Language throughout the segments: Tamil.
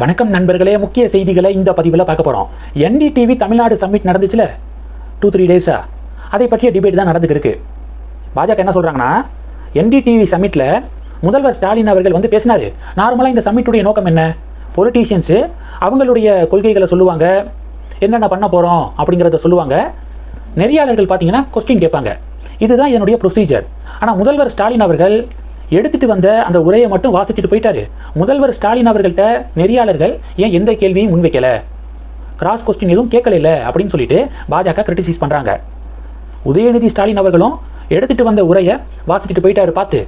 வணக்கம் நண்பர்களே முக்கிய செய்திகளை இந்த பதிவில் பார்க்க போகிறோம் என்டிடிவி தமிழ்நாடு சம்மிட் நடந்துச்சுல? டூ த்ரீ டேஸா அதை பற்றிய டிபேட் தான் நடந்துகிட்டு இருக்கு. பாஜக என்ன சொல்கிறாங்கன்னா என்டிடிவி சம்மிட்டில் முதல்வர் ஸ்டாலின் அவர்கள் வந்து பேசினார். நார்மலாக இந்த சம்மிட்டுடைய நோக்கம் என்ன? பொலிட்டீஷியன்ஸு அவங்களுடைய கொள்கைகளை சொல்லுவாங்க. என்னென்ன பண்ண போகிறோம் அப்படிங்கிறத சொல்லுவாங்க. நெறியாளர்கள் பார்த்தீங்கன்னா கொஸ்டின் கேட்பாங்க. இதுதான் என்னுடைய ப்ரொசீஜர் ஆனால் முதல்வர் ஸ்டாலின் அவர்கள் எடுத்துட்டு வந்த அந்த உரையை மட்டும் வாசிச்சுட்டு போயிட்டாரு. முதல்வர் ஸ்டாலின் அவர்கள்ட்ட நெறியாளர்கள் ஏன் எந்த கேள்வியும் முன்வைக்கல? கிராஸ் கொஸ்டின் எதுவும் கேட்கல அப்படின்னு சொல்லிட்டு பாஜக கிரிட்டிசைஸ் பண்ணுறாங்க உதயநிதி ஸ்டாலின் அவர்களும் எடுத்துட்டு வந்த உரையை வாசிச்சுட்டு போயிட்டாரு பார்த்து.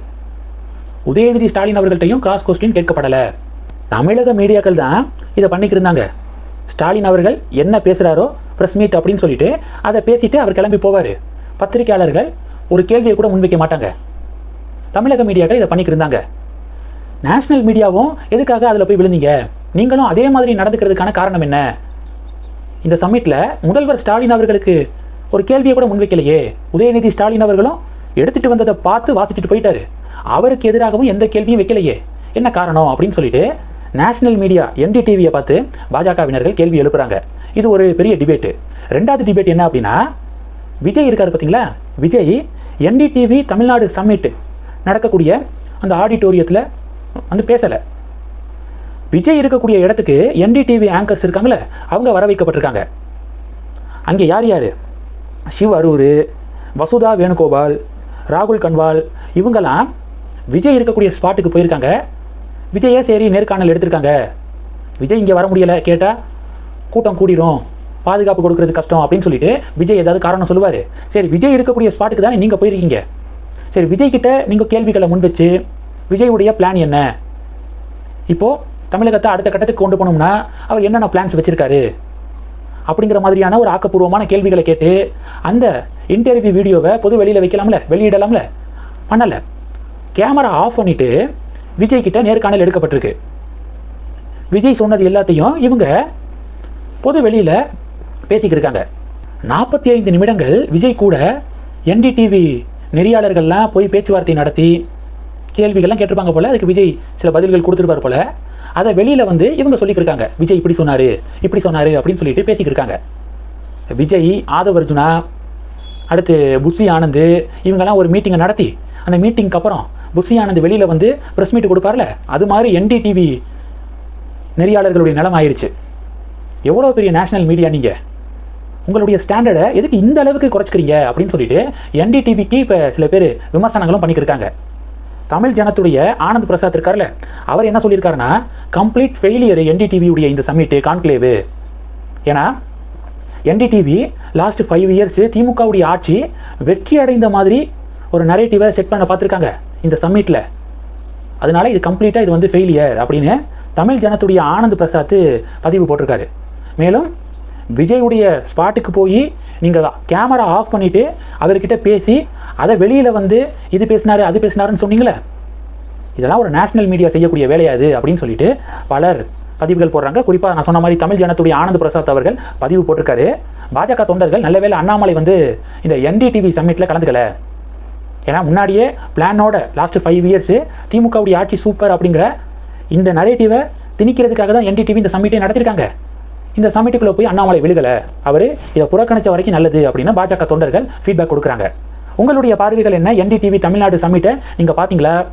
உதயநிதி ஸ்டாலின் அவர்கள்ட்டையும் கிராஸ் கொஸ்டின் கேட்கப்படலை. தமிழக மீடியாக்கள் தான் இதை பண்ணிக்கிட்டு இருந்தாங்க. ஸ்டாலின் அவர்கள் என்ன பேசுகிறாரோ ப்ரெஸ் மீட் அப்படின்னு சொல்லிட்டு அதை பேசிட்டு அவர் கிளம்பி போவார். பத்திரிகையாளர்கள் ஒரு கேள்வியை கூட முன்வைக்க மாட்டாங்க. தமிழக மீடியாக்கள் இதை பண்ணிக்கிட்டு இருந்தாங்க நேஷனல் மீடியாவும் எதுக்காக அதில் போய் விழுந்தீங்க? நீங்களும் அதே மாதிரி நடந்துக்கிறதுக்கான காரணம் என்ன? இந்த சம்மிட்டில் முதல்வர் ஸ்டாலின் அவர்களுக்கு ஒரு கேள்வியை கூட முன்வைக்கலையே. உதயநிதி ஸ்டாலின் அவர்களும் எடுத்துட்டு வந்ததை பார்த்து வாசிச்சுட்டு போயிட்டாரு. அவருக்கு எதிராகவும் எந்த கேள்வியும் வைக்கலையே. என்ன காரணம் அப்படின்னு சொல்லிட்டு நேஷனல் மீடியா என்டிடிவியை பார்த்து பாஜகவினர்கள் கேள்வி எழுப்புறாங்க. இது ஒரு பெரிய டிபேட்டு ரெண்டாவது டிபேட் என்ன அப்படின்னா விஜய் இருக்கார் பார்த்தீங்களா? விஜய் என்டிடிவி தமிழ்நாடு சம்மிட் நடக்கக்கூடிய அந்த ஆடிட்டோரியத்தில் வந்து பேசலை. விஜய் இருக்கக்கூடிய இடத்துக்கு என்டிடிவி ஆங்கர்ஸ் இருக்காங்களே அவங்க வர வைக்கப்பட்டிருக்காங்க. அங்கே யார் யார்? சிவ் அரூர் வசுதா வேணுகோபால் ராகுல் கன்வால் இவங்கெல்லாம் விஜய் இருக்கக்கூடிய ஸ்பாட்டுக்கு போயிருக்காங்க. விஜயே சரி நேர்காணல் எடுத்திருக்காங்க. விஜய் இங்கே வர முடியலை கேட்டால் கூட்டம் கூடிரும் பாதுகாப்பு கொடுக்கறது கஷ்டம் அப்படின்னு சொல்லிட்டு விஜய் ஏதாவது காரணம் சொல்லுவார். சரி விஜய் இருக்கக்கூடிய ஸ்பாட்டுக்கு தானே நீங்கள் போயிருக்கீங்க? சரி விஜய் கிட்ட நீங்கள் கேள்விகளை முன் வச்சு விஜயுடைய பிளான் என்ன? இப்போது தமிழகத்தை அடுத்த கட்டத்துக்கு கொண்டு போனோம்னா அவர் என்னென்ன பிளான்ஸ் வச்சுருக்காரு? அப்படிங்கிற மாதிரியான ஒரு ஆக்கப்பூர்வமான கேள்விகளை கேட்டு அந்த இன்டர்வியூ வீடியோவை பொது வெளியில் வைக்கலாம்ல வெளியிடலாம்ல? பண்ணலை. கேமரா ஆஃப் பண்ணிவிட்டு விஜய் கிட்ட நேர்காணல் எடுக்கப்பட்டிருக்கு. விஜய் சொன்னது எல்லாத்தையும் இவங்க பொது வெளியில் பேசிக்கிட்டு இருக்காங்க. நாற்பத்தி ஐந்து நிமிடங்கள் விஜய் கூட என்டிடிவி நெறியாளர்கள்லாம் போய் பேச்சுவார்த்தை நடத்தி கேள்விகள்லாம் கேட்டிருப்பாங்க போல அதுக்கு விஜய் சில பதில்கள் கொடுத்துருப்பார் போல. அதை வெளியில் வந்து இவங்க சொல்லிக்கிருக்காங்க. விஜய் இப்படி சொன்னார் இப்படி சொன்னார் அப்படின்னு சொல்லிட்டு பேசிக்கிருக்காங்க. விஜய் ஆதவ் அர்ஜுனா அடுத்து புஷி ஆனந்த் இவங்கெல்லாம் ஒரு மீட்டிங்கை நடத்தி அந்த மீட்டிங்க்கு அப்புறம் புஷி ஆனந்த் வெளியில் வந்து ப்ரெஸ் மீட் கொடுப்பார்ல அது மாதிரி என்டிடிவி நெறியாளர்களுடைய நிலம் ஆயிருச்சு. எவ்வளோ பெரிய நேஷனல் மீடியா நீங்கள் உங்களுடைய ஸ்டாண்டர்டை எதுக்கு இந்த அளவுக்கு குறைச்சிக்கிறீங்க அப்படின்னு சொல்லிட்டு என்டிடிவிக்கு இப்போ சில பேர் விமர்சனங்களும் பண்ணிக்கிருக்காங்க. தமிழ் ஜனத்துடைய ஆனந்த் பிரசாத் இருக்கார்ல அவர் என்ன சொல்லியிருக்காருன்னா கம்ப்ளீட் ஃபெயிலியர் என்டிடிவியுடைய இந்த சம்மிட்டு கான்க்ளேவு ஏன்னா என்டிடிவி லாஸ்ட் ஃபைவ் இயர்ஸு திமுகவுடைய ஆட்சி வெற்றி அடைந்த மாதிரி ஒரு நரேட்டிவை செட் பண்ண பார்த்துருக்காங்க இந்த சம்மிட்டில் அதனால இது கம்ப்ளீட்டாக இது வந்து ஃபெயிலியர் அப்படின்னு தமிழ் ஜனத்துடைய ஆனந்த் பிரசாத் பதிவு போட்டிருக்காரு. மேலும் விஜயுடைய ஸ்பாட்டுக்கு போய் நீங்கள் கேமரா ஆஃப் பண்ணிவிட்டு அவர்கிட்ட பேசி அதை வெளியில் வந்து இது பேசினாரு அது பேசினாருன்னு சொன்னீங்களே? இதெல்லாம் ஒரு நேஷனல் மீடியா செய்யக்கூடிய வேலையாது அப்படின்னு சொல்லிட்டு பலர் பதிவுகள் போடுறாங்க. குறிப்பாக நான் சொன்ன மாதிரி தமிழ் ஜனத்துடைய ஆனந்த் பிரசாத் அவர்கள் பதிவு போட்டிருக்காரு. பாஜக தொண்டர்கள் நல்ல வேளை அண்ணாமலை வந்து இந்த என்டிடிவி சம்மிட்டில் கலந்துக்கல. ஏன்னா முன்னாடியே பிளானோட லாஸ்ட் ஃபைவ் இயர்ஸு திமுகவுடைய ஆட்சி சூப்பர் அப்படிங்கிற இந்த நரேட்டிவை திணிக்கிறதுக்காக தான் என்டிடிவி இந்த சம்மிட்டை நடத்திருக்காங்க. இந்த சமிட்டுக்குள்ளே போய் அண்ணாமலை விழுகலை. அவர் இதை புறக்கணிச்ச வரைக்கும் நல்லது அப்படின்னு பாஜக தொண்டர்கள் ஃபீட்பேக் கொடுக்குறாங்க. உங்களுடைய பார்வைகள் என்ன? என்டிடிவி தமிழ்நாடு சமிட்டை நீங்கள் பார்த்தீங்களா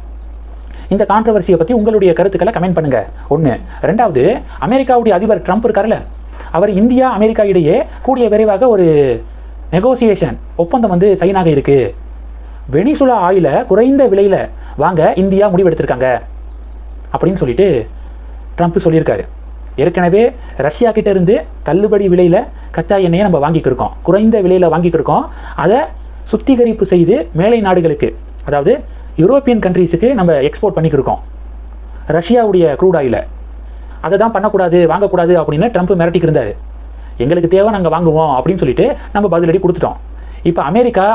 இந்த கான்ட்ரவர்சியை பற்றி உங்களுடைய கருத்துக்களை கமெண்ட் பண்ணுங்க. ஒன்று ரெண்டாவது அமெரிக்காவுடைய அதிபர் ட்ரம்ப் இருக்கார்ல அவர் இந்தியா அமெரிக்கா இடையே கூடிய விரைவாக ஒரு நெகோசியேஷன் ஒப்பந்தம் வந்து சைனாக இருக்கு. வெனிசுலா ஆயில குறைந்த விலையில் வாங்க இந்தியா முடிவெடுத்திருக்காங்க. அப்படின்னு சொல்லிட்டு ட்ரம்ப் சொல்லியிருக்காரு. ஏற்கனவே ரஷ்யா கிட்ட இருந்து தள்ளுபடி விலையில் கச்சா எண்ணெயை நம்ம வாங்கிக்கிருக்கோம் குறைந்த விலையில் வாங்கிக்கிருக்கோம் அதை சுத்திகரிப்பு செய்து மேலை நாடுகளுக்கு அதாவது யூரோப்பியன் கண்ட்ரீஸுக்கு நம்ம எக்ஸ்போர்ட் பண்ணிக்கிருக்கோம் ரஷ்யாவுடைய க்ரூட் ஆயில அதை தான் பண்ணக்கூடாது வாங்கக்கூடாது அப்படின்னு ட்ரம்ப் மிரட்டிக்கு இருந்தார். எங்களுக்கு தேவை நாங்கள் வாங்குவோம் அப்படின்னு சொல்லிட்டு நம்ம பதிலடி கொடுத்துட்டோம். இப்போ அமெரிக்கா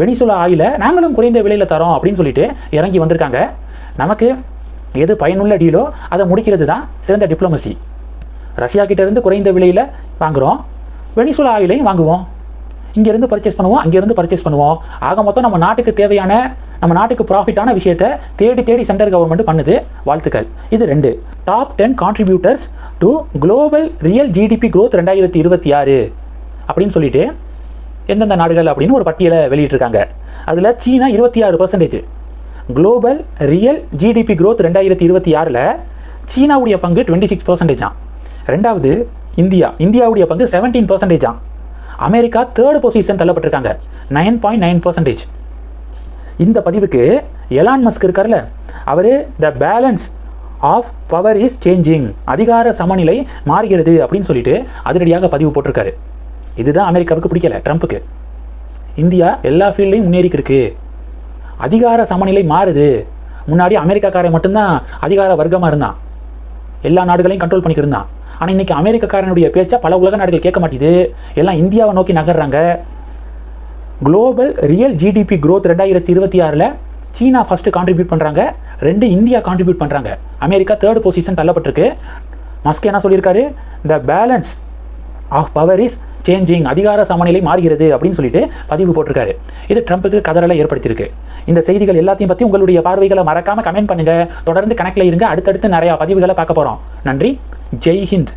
வெனிசுலா ஆயில நாங்களும் குறைந்த விலையில் தரோம் அப்படின்னு சொல்லிட்டு இறங்கி வந்திருக்காங்க. நமக்கு எது பயனுள்ள டீலோ அதை முடிக்கிறது தான் சிறந்த டிப்ளமசி ரஷ்யா கிட்டேருந்து குறைந்த விலையில் வாங்குகிறோம் வெனிசுலா ஆயிலையும் வாங்குவோம். இங்கேருந்து பர்ச்சேஸ் பண்ணுவோம் அங்கேருந்து பர்ச்சேஸ் பண்ணுவோம். ஆக மொத்தம் நம்ம நாட்டுக்கு தேவையான நம்ம நாட்டுக்கு ப்ராஃபிட்டான விஷயத்தை தேடி தேடி சென்ட்ரல் கவர்மெண்ட் பண்ணுது. வாழ்த்துக்கள். இது ரெண்டு. Top ten contributors to global real GDP growth ரெண்டாயிரத்தி இருபத்தி ஆறு. அப்படின்னு சொல்லிட்டு எந்தெந்த நாடுகள் அப்படின்னு ஒரு பட்டியலை வெளியிட்டிருக்காங்க. அதில் சீனா இருபத்தி ஆறு percentage global real GDP growth ரெண்டாயிரத்தி இருபத்தி ஆறில் சீனாவுடைய பங்கு டுவெண்ட்டி சிக்ஸ் பர்சன்டேஜாம் ரெண்டாவது இந்தியா. இந்தியாவுடைய பங்கு செவன்டீன் பர்சன்டேஜா அமெரிக்கா தேர்டு பொசிஷன் தள்ளப்பட்டிருக்காங்க. நைன் பாயிண்ட் நைன் பர்சன்டேஜ் இந்த பதிவுக்கு எலான் மஸ்க் இருக்கார்ல அவர் the balance of power is changing அதிகார சமநிலை மாறுகிறது அப்படின்னு சொல்லிட்டு அதிரடியாக பதிவு போட்டிருக்காரு. இதுதான் அமெரிக்காவுக்கு பிடிக்கல ட்ரம்ப்புக்கு. இந்தியா எல்லா ஃபீல்ட்லையும் முன்னேறிக்கிருக்கு. அதிகார சமநிலை மாறுது. முன்னாடி அமெரிக்காக்காரன் மட்டும்தான் அதிகார வர்க்கமாக இருந்தான். எல்லா நாடுகளையும் கண்ட்ரோல் பண்ணிக்கிட்டு இருந்தான். ஆனால் இன்றைக்கி அமெரிக்கக்காரனுடைய பேச்சை பல உலக நாடுகள் கேட்க மாட்டேது எல்லாம் இந்தியாவை நோக்கி நகர்றாங்க. குளோபல் ரியல் ஜிடிபி க்ரோத் ரெண்டாயிரத்தி இருபத்தி ஆறில் சீனா ஃபஸ்ட்டு கான்ட்ரிபியூட் பண்ணுறாங்க ரெண்டு இந்தியா கான்ட்ரிபியூட் பண்ணுறாங்க அமெரிக்கா தேர்ட் பொசிஷன் தள்ளப்பட்டிருக்கு. மஸ்க் என்ன சொல்லியிருக்காரு? The balance of power is changing அதிகார சமநிலை மாறுகிறது அப்படின்னு சொல்லிட்டு பதிவு போட்டிருக்காரு. இது ட்ரம்ப்புக்கு கதறலை ஏற்படுத்தியிருக்கு. இந்த செய்திகள் எல்லாத்தையும் பற்றி உங்களுடைய பார்வைகளை மறக்காமல் கமெண்ட் பண்ணுங்கள் தொடர்ந்து கணக்கில் இருங்க. அடுத்தடுத்து நிறையா பதிவுகளை பார்க்க போகிறோம் நன்றி. जय हिंद।